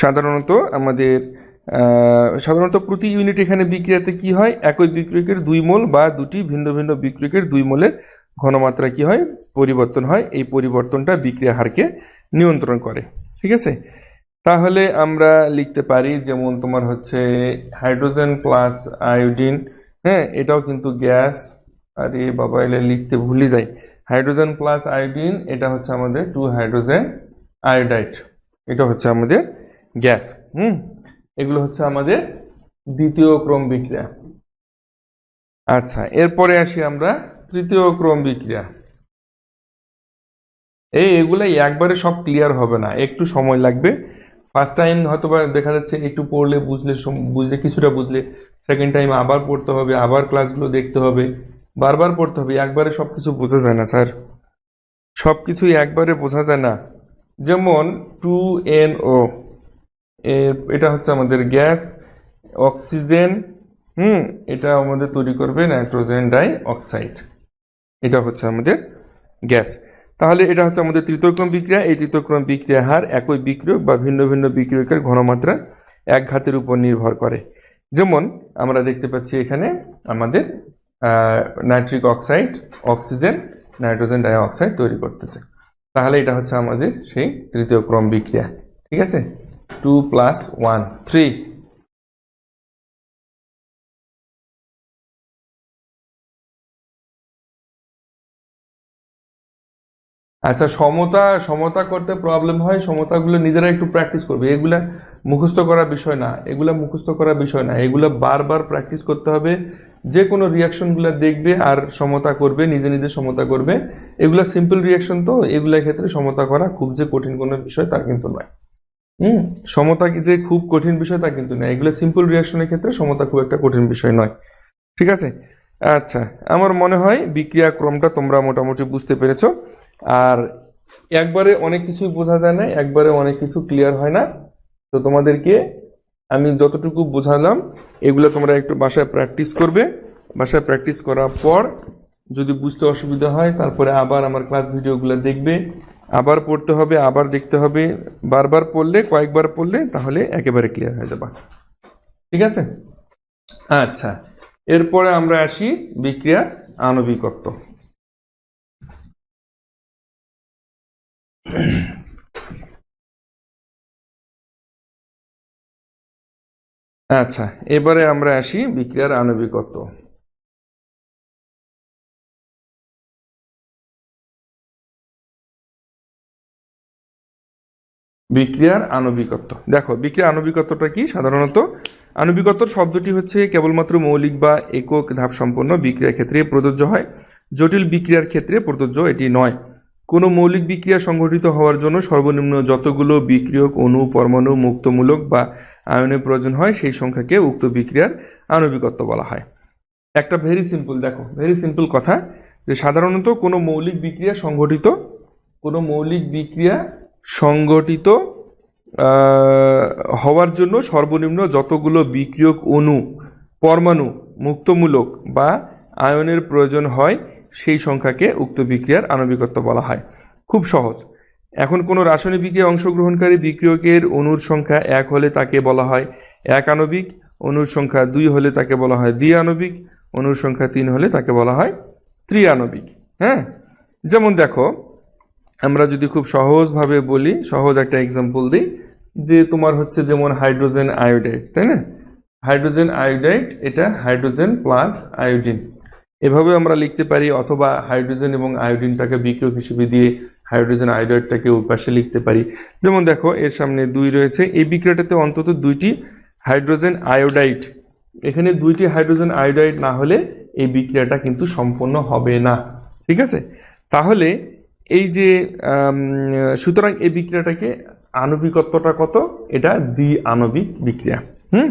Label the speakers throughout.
Speaker 1: সাধারণত আমাদের সাধারণত প্রতি ইউনিট এখানে বিক্রিয়াতে কি হয়? একই বিক্রিয়কের দুই মোল বা দুটি ভিন্ন ভিন্ন বিক্রিয়কের দুই মোলের ঘনমাত্রা কি হয়? পরিবর্তন হয়। এই পরিবর্তনটা বিক্রিয়া হারকে নিয়ন্ত্রণ করে। ঠিক আছে? তাহলে আমরা লিখতে পারি, যেমন তোমার হচ্ছে হাইড্রোজেন প্লাস আয়োডিন। হ্যাঁ এটাও কিন্তু গ্যাস। আরে বাবা, এলে লিখতে ভুলে যাই। হাইড্রোজেন প্লাস আয়োডিন, এটা হচ্ছে আমাদের টু হাইড্রোজেন আয়োডাইড এটা হচ্ছে আমাদের গ্যাস। হুম? এগুলো হচ্ছে আমাদের দ্বিতীয় ক্রম বিক্রিয়া। আচ্ছা এরপরে আসি আমরা তৃতীয় ক্রম বিক্রিয়া। এই এগুলো একবারে সব ক্লিয়ার হবে না, একটু সময় লাগবে। ফার্স্ট টাইম হয়তো দেখা যাচ্ছে একটু পড়লে, বুঝলে বুঝলে, কিছুটা বুঝলে। সেকেন্ড টাইম আবার পড়তে হবে, আবার ক্লাসগুলো দেখতে হবে। বারবার পড়তে হবে, একবারে সব কিছু বোঝা যায় না, স্যার। সব কিছুই একবারে বোঝা যায় না। যেমন টু এন ও এটা হচ্ছে আমাদের গ্যাস, অক্সিজেন, হুম, এটা আমাদের তৈরি করবে নাইট্রোজেন ডাই অক্সাইড এটা হচ্ছে আমাদের গ্যাস। তাহলে এটা হচ্ছে আমাদের তৃতীয়ক্রম বিক্রিয়া। এই তৃতীয়ক্রম বিক্রিয়া হার একই বিক্রিয়ক বা ভিন্ন ভিন্ন বিক্রিয়কের ঘনমাত্রা এক ঘাতের উপর নির্ভর করে। যেমন আমরা দেখতে পাচ্ছি এখানে আমাদের nitric oxide, oxygen, nitrogen dioxide তৈরি করতেছে। তাহলে এটা হচ্ছে আমাদের সেই তৃতীয় ক্রম বিক্রিয়া। ঠিক আছে? আচ্ছা সমতা সমতা করতে প্রবলেম হয়, সমতাগুলো নিজেরা একটু প্র্যাকটিস করবে। এগুলা মুখস্থ করা বিষয় না, এগুলা মুখস্থ করা বিষয় না। এগুলা বারবার প্র্যাকটিস করতে হবে। যে কোনো রিয়াকশনগুলো দেখবে আর সমতা করবে, নিজে নিজে সমতা করবে। এগুলা সিম্পল রিয়াকশন তো, এগুলা ক্ষেত্রে সমতা করা খুব যে কঠিন কোনো বিষয় তা কিন্তু নয়। হুম। সমতা যে খুব কঠিন বিষয় তা কিন্তু নয়। এগুলো সিম্পল রিয়াকশনের ক্ষেত্রে সমতা খুব একটা কঠিন বিষয় নয়। ঠিক আছে? আচ্ছা আমার মনে হয় বিক্রিয়া ক্রমটা তোমরা মোটামুটি বুঝতে পেরেছ। আর একবারে অনেক কিছুই বোঝা যায় না, একবারে অনেক কিছু ক্লিয়ার হয় না। তো তোমাদেরকে আমি যতটুকু বোঝালাম, এগুলো তোমরা একটু বাসায় প্র্যাকটিস করবে। বাসায় প্র্যাকটিস করার পর যদি বুঝতে অসুবিধা হয়, তারপরে আবার আমার ক্লাস ভিডিওগুলো দেখবে। আবার পড়তে হবে, আবার দেখতে হবে। বারবার পড়লে, কয়েকবার পড়লে, তাহলে একেবারে ক্লিয়ার হয়ে যাবে। ঠিক আছে? আচ্ছা। এরপরে আমরা আসি বিক্রিয়ার আণবিকত্ব। আচ্ছা এবারে আমরা আসি বিক্রিয়ার আণবিকত্ব। বিক্রিয়ার আণবিকত্ব। দেখো, বিক্রিয়ার আণবিকত্বটা কি? সাধারণত আণবিকত্ব শব্দটি হচ্ছে কেবলমাত্র মৌলিক বা একক ধাপ সম্পন্ন বিক্রিয়ার ক্ষেত্রে প্রযোজ্য হয়। জটিল বিক্রিয়ার ক্ষেত্রে প্রযোজ্য, এটি নয়। কোনো মৌলিক বিক্রিয়া সংঘটিত হওয়ার জন্য সর্বনিম্ন যতগুলো বিক্রিয়ক অণু, পরমাণু, মুক্তমূলক বা আয়নের প্রয়োজন হয়, সেই সংখ্যাকে উক্ত বিক্রিয়ার আণবিকত্ব বলা হয়। একটা ভেরি সিম্পল দেখো ভেরি সিম্পল কথা যে সাধারণত কোনো মৌলিক বিক্রিয়া সংঘটিত, কোনো মৌলিক বিক্রিয়া সংগঠিত হওয়ার জন্য সর্বনিম্ন যতগুলো বিক্রিয়ক অণু, পরমাণু মুক্তমূলক বা আয়নের প্রয়োজন হয়, সেই সংখ্যাকে উক্ত বিক্রিয়ার আণবিকত্ব বলা হয়। খুব সহজ। এখন কোনো রাসায়নিক বিক্রিয়া অংশগ্রহণকারী বিক্রিয়কের অণুর সংখ্যা এক হলে তাকে বলা হয় এক আণবিক, অণুর সংখ্যা দুই হলে তাকে বলা হয় দ্বি আণবিক অণুর সংখ্যা তিন হলে তাকে বলা হয় ত্রিআণবিক। হ্যাঁ? যেমন দেখো আমরা যদি খুব সহজভাবে বলি, সহজ একটা এক্সাম্পল দিই, যে তোমার হচ্ছে যেমন হাইড্রোজেন আয়োডাইড তাই না? হাইড্রোজেন আয়োডাইড এটা হাইড্রোজেন প্লাস আয়োডিন এভাবে আমরা লিখতে পারি, অথবা হাইড্রোজেন এবং আয়োডিনটাকে বিক্রিয়ক হিসেবে দিয়ে হাইড্রোজেন আয়োডাইডটাকে ওই পাশে লিখতে পারি। যেমন দেখো, এর সামনে দুই রয়েছে। এই বিক্রিয়াটাতে অন্তত দুইটি হাইড্রোজেন আয়োডাইড এখানে দুইটি হাইড্রোজেন আয়োডাইড না হলে এই বিক্রিয়াটা কিন্তু সম্পন্ন হবে না। ঠিক আছে? তাহলে এই যে সুতরাং এই বিক্রিয়াটাকে আণবিকত্বটা কত? এটা দ্বি আণবিক বিক্রিয়া। হুম?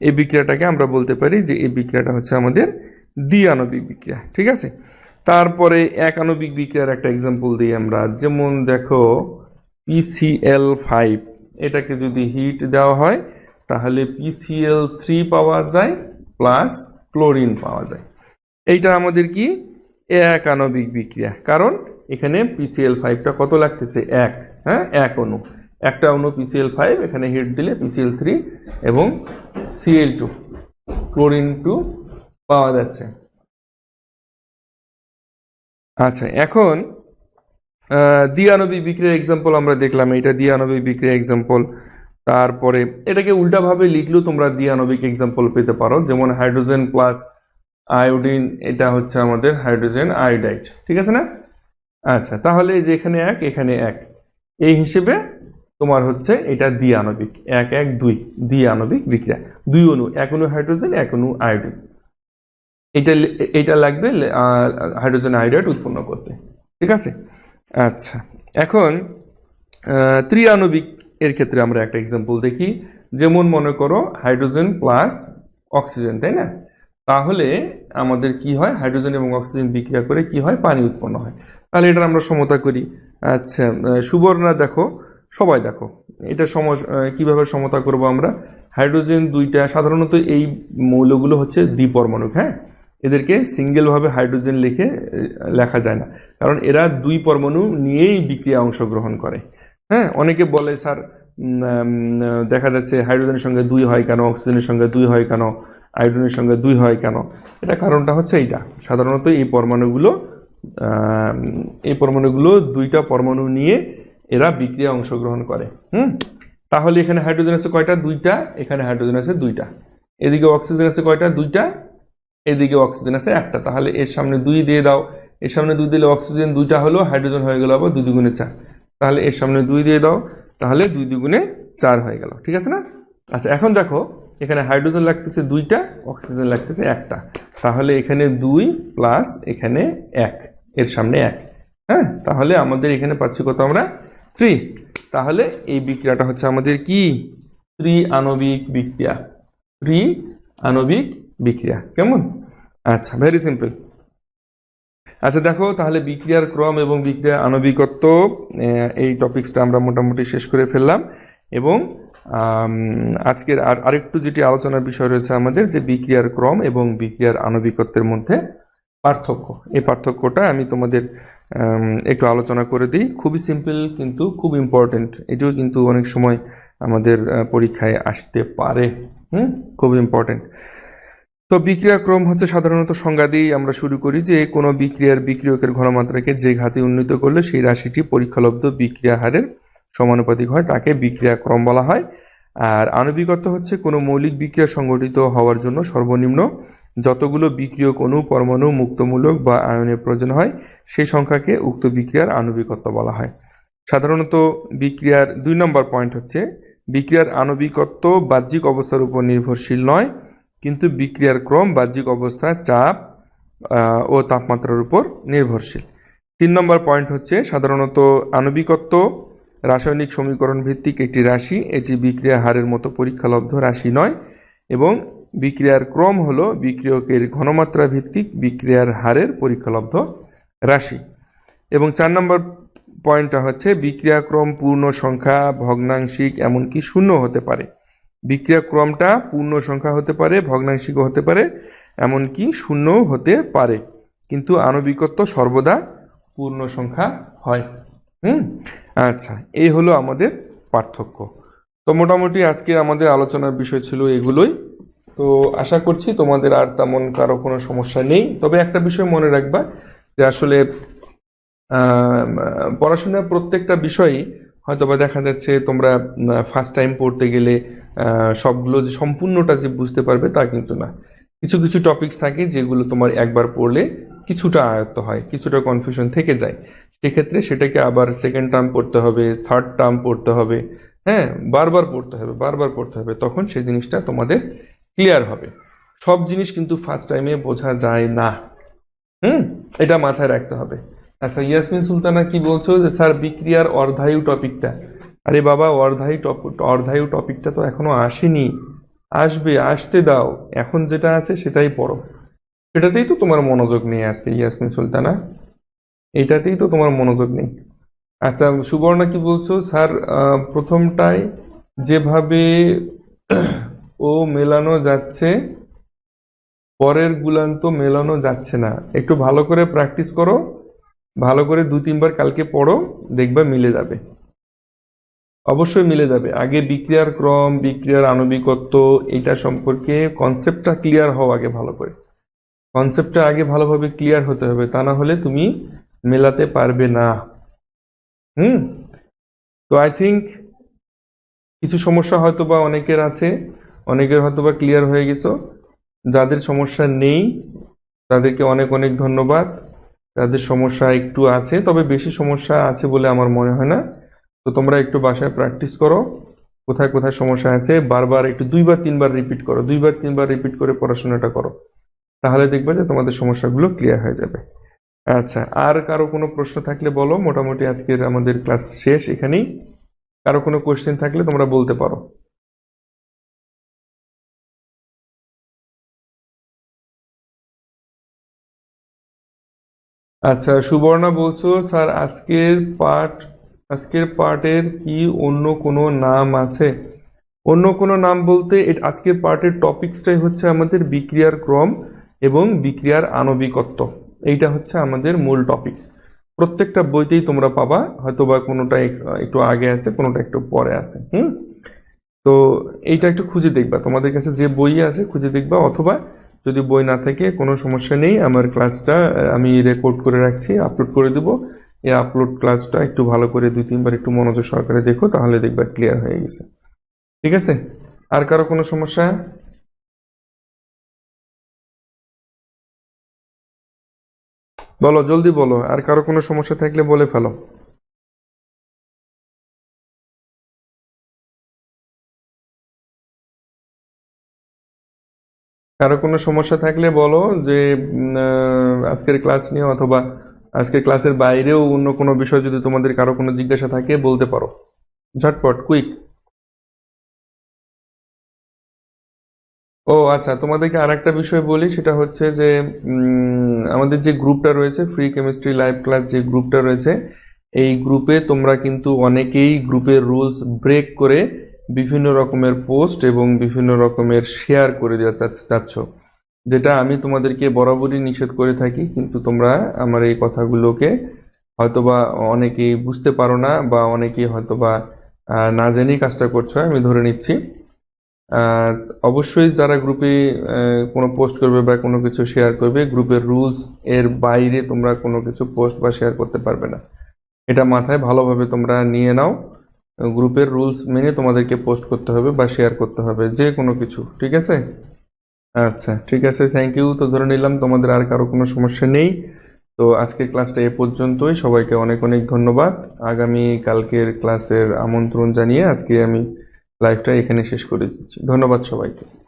Speaker 1: এই বিক্রিয়াটাকে আমরা বলতে পারি যে এই বিক্রিয়াটা হচ্ছে আমাদের দ্বি আণবিক বিক্রিয়া, ঠিক আছে? তারপরে এক আণবিক বিক্রিয়ার একটা এক্সাম্পল দিই আমরা। যেমন দেখো পিসিএল ফাইভ এটাকে যদি হিট দেওয়া হয়, তাহলে পিসিএল থ্রি পাওয়া যায় প্লাস ক্লোরিন পাওয়া যায়। এইটা আমাদের কি? এক আণবিক বিক্রিয়া। কারণ এখানে পিসিএল ফাইভটা কত লাগতেছে? এক হ্যাঁ? এক অণু। একটা অণু পিসিএল ফাইভ এখানে হিট দিলে পিসিএল থ্রি এবং সিএল টু ক্লোরিন টু পাওয়া যাচ্ছে। আচ্ছা এখন দ্বিআণবিক বিক্রিয়ার এক্সাম্পল আমরা দেখলাম। এটা দ্বিআণবিক বিক্রিয়া এক্সাম্পল তারপরে, এটাকে উল্টাভাবে লিখলেও তোমরা দিয়ানবিক এক্সাম্পল পেতে পারো। যেমন হাইড্রোজেন প্লাস আয়োডিন এটা হচ্ছে আমাদের হাইড্রোজেন আয়োডাইড ঠিক আছে না? আচ্ছা তাহলে যে এখানে এক এখানে এক। এই হিসেবে তোমার হচ্ছে এটা দ্বিআণবিক। এক এক, দুই, দ্বিআণবিক বিক্রিয়া। দুই অণু, এক অণু হাইড্রোজেন, এক অণু আয়োডিন। এটা এটা লাগবে হাইড্রোজেন আয়োডাইড উৎপন্ন করতে। ঠিক আছে? আচ্ছা এখন ত্রিআণবিক এর ক্ষেত্রে আমরা একটা এক্সাম্পল দেখি। যেমন মনে করো, হাইড্রোজেন প্লাস অক্সিজেন তাই না? তাহলে আমাদের কি হয়? হাইড্রোজেন এবং অক্সিজেন বিক্রিয়া করে কি হয়? পানি উৎপন্ন হয়। তাহলে এটা আমরা সমতা করি। আচ্ছা সুবর্ণা দেখো, সবাই দেখো, এটা সম কীভাবে সমতা করব আমরা? হাইড্রোজেন দুইটা, সাধারণত এই মৌলগুলো হচ্ছে দ্বিপরমাণুক হ্যাঁ? এদেরকে সিঙ্গেলভাবে হাইড্রোজেন লিখে লেখা যায় না। কারণ এরা দুই পরমাণু নিয়েই বিক্রিয়া অংশগ্রহণ করে হ্যাঁ? অনেকে বলে, স্যার দেখা যাচ্ছে হাইড্রোজেনের সঙ্গে দুই হয় কেন? অক্সিজেনের সঙ্গে দুই হয় কেন? আয়োডিনের সঙ্গে দুই হয় কেন? এটা কারণটা হচ্ছে এইটা। সাধারণত এই পরমাণুগুলো এই পরমাণুগুলো দুইটা পরমাণু নিয়ে এরা বিক্রিয়া অংশগ্রহণ করে, হুম? তাহলে এখানে হাইড্রোজেন আছে কয়টা? দুইটা। এখানে হাইড্রোজেন আছে দুইটা। এদিকে অক্সিজেন আছে কয়টা? দুইটা। এদিকে অক্সিজেন আছে একটা। তাহলে এর সামনে দুই দিয়ে দাও। এর সামনে দুই দিলে অক্সিজেন দুইটা হলো হাইড্রোজেন হয়ে গেল আবার দুই দুগুণে চার। তাহলে এর সামনে দুই দিয়ে দাও। তাহলে দুই দুগুণে চার হয়ে গেল। ঠিক আছে না? আচ্ছা এখন দেখো, এখানে হাইড্রোজেন লাগতেছে দুইটা অক্সিজেন লাগতেছে একটা। তাহলে এখানে দুই প্লাস এখানে এক। এর সামনে এক। হ্যাঁ তাহলে আমাদের এখানে পাচ্ছি কত আমরা? থ্রি তাহলে এই বিক্রিয়াটা হচ্ছে আমাদের কি? ত্রি আণবিক বিক্রিয়া। ত্রি আণবিক বিক্রিয়া। কেমন? আচ্ছা ভেরি সিম্পল আচ্ছা দেখো, তাহলে বিক্রিয়ার ক্রম এবং বিক্রিয়া আণবিকত্ব এই টপিক্সটা আমরা মোটামুটি শেষ করে ফেললাম। এবং আজকের আর, আরেকটু যেটি আলোচনার বিষয় রয়েছে আমাদের, যে বিক্রিয়ার ক্রম এবং বিক্রিয়ার আণবিকত্বের মধ্যে পার্থক্য। এই পার্থক্যটা আমি তোমাদের একটু আলোচনা করে দিই। খুবই সিম্পল কিন্তু খুব ইম্পর্টেন্ট এটিও কিন্তু অনেক সময় আমাদের পরীক্ষায় আসতে পারে। হুম? খুব ইম্পর্টেন্ট তো বিক্রিয়া ক্রম হচ্ছে সাধারণত সংজ্ঞা দিয়েই আমরা শুরু করি যে কোনো বিক্রিয়ার বিক্রিয়কের ঘনমাত্রাকে যে ঘাতে উন্নীত করলে সেই রাশিটি পরীক্ষালব্ধ বিক্রিয়া হারের সমানুপাতিক হয়, তাকে বিক্রিয়া ক্রম বলা হয়। আর আণবিকত্ব হচ্ছে কোনো মৌলিক বিক্রিয়া সংগঠিত হওয়ার জন্য সর্বনিম্ন যতগুলো বিক্রিয়ক অণু পরমাণু মুক্তমূলক বা আয়নের প্রয়োজন হয়, সেই সংখ্যাকে উক্ত বিক্রিয়ার আণবিকত্ব বলা হয়। সাধারণত বিক্রিয়ার দুই নম্বর পয়েন্ট হচ্ছে, বিক্রিয়ার আণবিকত্ব বাহ্যিক অবস্থার উপর নির্ভরশীল নয়, কিন্তু বিক্রিয়ার ক্রম বাহ্যিক অবস্থা, চাপ ও তাপমাত্রার উপর নির্ভরশীল। তিন নম্বর পয়েন্ট হচ্ছে, সাধারণত আণবিকত্ব রাসায়নিক সমীকরণ ভিত্তিক একটি রাশি, এটি বিক্রিয়া হারের মতো পরীক্ষালব্ধ রাশি নয় এবং বিক্রিয়ার ক্রম হল বিক্রিয়কের ঘনমাত্রা ভিত্তিক বিক্রিয়ার হারের পরীক্ষালব্ধ রাশি। এবং চার নম্বর পয়েন্টটা হচ্ছে বিক্রিয়াক্রম পূর্ণ সংখ্যা, ভগ্নাংশিক এমনকি শূন্য হতে পারে। বিক্রিয়াক্রমটা পূর্ণ সংখ্যা হতে পারে, ভগ্নাংশিকও হতে পারে, এমনকি শূন্যও হতে পারে। কিন্তু আণবিকত্ব সর্বদা পূর্ণ সংখ্যা হয়। হুম? আচ্ছা এই হলো আমাদের পার্থক্য। তো মোটামুটি আজকে আমাদের আলোচনার বিষয় ছিল এগুলোই। তো আশা করছি তোমাদের আর তেমন কারও কোনো সমস্যা নেই। তবে একটা বিষয় মনে রাখবা যে আসলে পড়াশোনার প্রত্যেকটা বিষয়ই হয়তোবা দেখা যাচ্ছে তোমরা ফার্স্ট টাইম পড়তে গেলে সবগুলো যে সম্পূর্ণটা যে বুঝতে পারবে তা কিন্তু না। কিছু কিছু টপিকস থাকে যেগুলো তোমার একবার পড়লে কিছুটা আয়ত্ত হয়, কিছুটা কনফিউশন থেকে যায়। সেক্ষেত্রে সেটাকে আবার সেকেন্ড টার্ম পড়তে হবে থার্ড টার্ম পড়তে হবে হ্যাঁ বারবার পড়তে হবে, বারবার পড়তে হবে, তখন সেই জিনিসটা তোমাদের ক্লিয়ার হবে। সব জিনিস কিন্তু ফার্স্ট টাইমে বোঝা যায় না। হুম? এটা মাথায় রাখতে হবে। আচ্ছা ইয়াসমিন সুলতানা কি বলছো? যে, স্যার, বিক্রিয়ার অর্ধায়ু টপিকটা। আরে বাবা, অর্ধায়ু টপ, অর্ধায়ু টপিকটা তো এখনও আসেনি। আসবে, আসতে দাও। এখন যেটা আছে সেটাই পড়ো। সেটাতেই তো তোমার মনোযোগ নেই আজকে, ইয়াসমিন সুলতানা। এটাতেই তো তোমার মনোযোগ নেই। আচ্ছা সুবর্ণা কি বলছো? স্যার প্রথমটায় যেভাবে ও মেলানো যাচ্ছে, পরের গুলান তো মেলানো যাচ্ছে না। একটু ভালো করে প্র্যাকটিস করো, ভালো করে দু তিনবার কালকে পড়ো, দেখবা মিলে যাবে। অবশ্যই মিলে যাবে। আগে বিক্রিয়ার ক্রম, বিক্রিয়ার আণবিকত্ব এটা সম্পর্কে কনসেপ্টটা ক্লিয়ার হওয়া আগে ভালো করে। কনসেপ্টটা আগে ভালোভাবে ক্লিয়ার হতে হবে, তা না হলে তুমি মেলাতে পারবে না। হুম? তো আই থিঙ্ক কিছু সমস্যা হয়তো বা অনেকের আছে। অনেকের হয়তো বা ক্লিয়ার হয়ে গেছো। যাদের সমস্যা নেই, তাদেরকে অনেক অনেক ধন্যবাদ। যাদের সমস্যা একটু আছে, তবে বেশি সমস্যা আছে বলে আমার মনে হয় না। তো তোমরা একটু বাসায় প্র্যাকটিস করো। কোথায় কোথায় সমস্যা আছে, বারবার একটু দুইবার, তিনবার রিপিট করো। দুইবার, তিনবার রিপিট করে পড়াশোনাটা করো। তাহলে দেখবে যে তোমাদের সমস্যাগুলো ক্লিয়ার হয়ে যাবে। আচ্ছা আর কারও কোনো প্রশ্ন থাকলে বলো। মোটামুটি আজকের আমাদের ক্লাস শেষ এখানেই। কারও কোনো কোয়েশ্চেন থাকলে তোমরা বলতে পারো। আচ্ছা সুবর্ণা বলছো, স্যার, আজকের পার্ট আজকের পার্টের কি অন্য কোনো নাম আছে? অন্য কোনো নাম বলতে আজকের পার্টের টপিকসটাই হচ্ছে আমাদের বিক্রিয়ার ক্রম এবং বিক্রিয়ার আণবিকত্ব। এইটা হচ্ছে আমাদের মূল টপিকস প্রত্যেকটা বইতেই তোমরা পাবা হয়তো বা কোনোটা একটু আগে আছে, কোনোটা একটু পরে আছে, হুম? তো এইটা একটু খুঁজে দেখবা। তোমাদের কাছে যে বই আছে খুঁজে দেখবা, অথবা যদি বই না থাকে, কোনো সমস্যা নেই। আমার ক্লাসটা আমি রেকর্ড করে রাখছি আপলোড করে দেবো। এই আপলোড ক্লাসটা একটু ভালো করে দুই, তিনবার একটু মনোযোগ সহকারে দেখো, তাহলে দেখবা ক্লিয়ার হয়ে গেছে। ঠিক আছে? আর কারও কোনো সমস্যা? বলো, জলদি বলো, আর কারও কোনো সমস্যা থাকলে বলে ফেলো। কারও কোনো সমস্যা থাকলে বলো যে আজকের ক্লাস নিয়ে অথবা আজকের ক্লাসের বাইরেও অন্য কোনো বিষয় যদি তোমাদের কারও কোনো জিজ্ঞাসা থাকে, বলতে পারো। ঝটপট কুইক ও আচ্ছা তোমাদেরকে আর একটা বিষয় বলি, সেটা হচ্ছে যে আমাদের যে গ্রুপটা রয়েছে ফ্রি কেমিস্ট্রি লাইভ ক্লাস যে গ্রুপটা রয়েছে, এই গ্রুপে তোমরা কিন্তু অনেকেই গ্রুপের রুলস ব্রেক করে বিভিন্ন রকমের পোস্ট এবং বিভিন্ন রকমের শেয়ার করে দেওয়া চাচ্ছ। যেটা আমি তোমাদেরকে বরাবরই নিষেধ করে থাকি, কিন্তু তোমরা আমার এই কথাগুলোকে হয়তোবা অনেকেই বুঝতে পারো না বা অনেকেই হয়তোবা না জেনেই কাজটা করছ, আমি ধরে নিচ্ছি। অবশ্যই যারা গ্রুপে কোনো পোস্ট করবে বা কোনো কিছু শেয়ার করবে, গ্রুপের রুলস এর বাইরে তোমরা কোনো কিছু পোস্ট বা শেয়ার করতে পারবে না। এটা মাথায় ভালোভাবে তোমরা নিয়ে নাও। গ্রুপের রুলস মেনে তোমাদেরকে পোস্ট করতে হবে বা শেয়ার করতে হবে, যে কোনো কিছু, ঠিক আছে? আচ্ছা ঠিক আছে থ্যাংক ইউ তো ধরে নিলাম তোমাদের আর কারও কোনো সমস্যা নেই। তো আজকের ক্লাসটা এ পর্যন্তই, সবাইকে অনেক অনেক ধন্যবাদ। আগামী কালকের ক্লাসের আমন্ত্রণ জানিয়ে আজকে আমি লাইফটা এখানে শেষ করে দিচ্ছি। ধন্যবাদ সবাইকে।